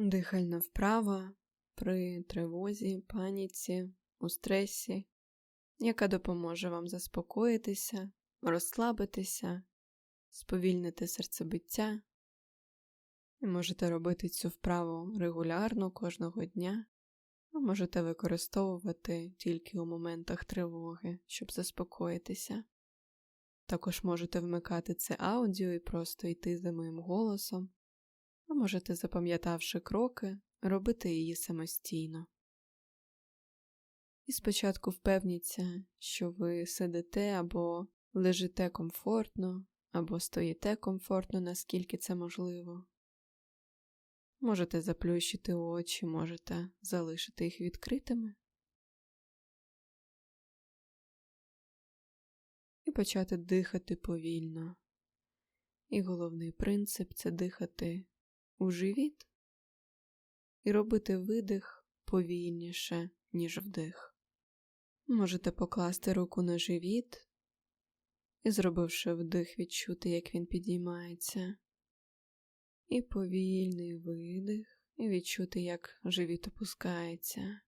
Дихальна вправа при тривозі, паніці, у стресі, яка допоможе вам заспокоїтися, розслабитися, сповільнити серцебиття. Можете робити цю вправу регулярно кожного дня, а можете використовувати тільки у моментах тривоги, щоб заспокоїтися. Також можете вмикати це аудіо і просто йти за моїм голосом, а можете, запам'ятавши кроки, робити її самостійно. І спочатку впевніться, що ви сидите або лежите комфортно, або стоїте комфортно, наскільки це можливо. Можете заплющити очі, можете залишити їх відкритими. І почати дихати повільно. І головний принцип це дихати у живіт і робити видих повільніше, ніж вдих. Можете покласти руку на живіт і, зробивши вдих, відчути, як він підіймається, і повільний видих, і відчути, як живіт опускається.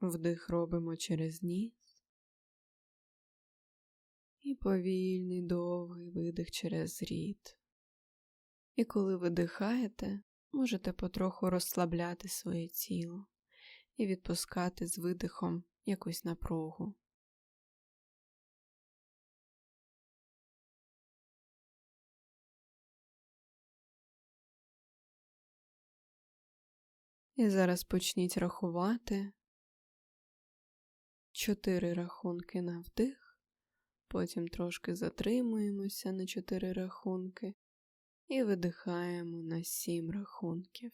Вдих робимо через ніс. І повільний довгий видих через рід. І коли видихаєте, можете потроху розслабляти своє тіло і відпускати з видихом якусь напругу. І зараз почніть рахувати. Чотири рахунки на вдих, потім трошки затримуємося на чотири рахунки і видихаємо на сім рахунків.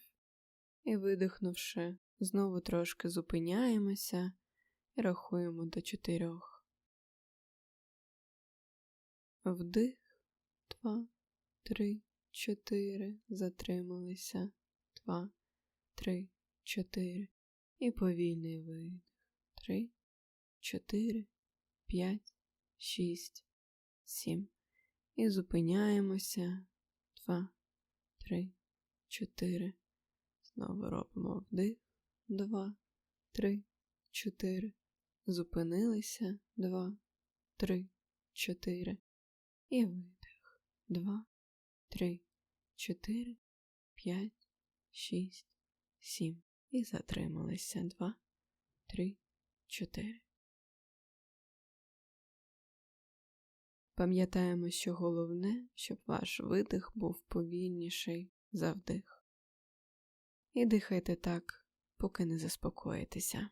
І видихнувши, знову трошки зупиняємося і рахуємо до чотирьох. Вдих, два, три, чотири. Затрималися. Два, три, чотири. І повільний видих. Три, чотири, п'ять, шість, сім. І зупиняємося два, три, чотири. Знову робимо вдих, два, три, чотири. Зупинилися два, три, чотири. І видих. Два, три, чотири, п'ять, шість, сім. І затрималися. Два, три, чотири. Пам'ятаємо, що головне, щоб ваш видих був повільніший за вдих. І дихайте так, поки не заспокоїтеся.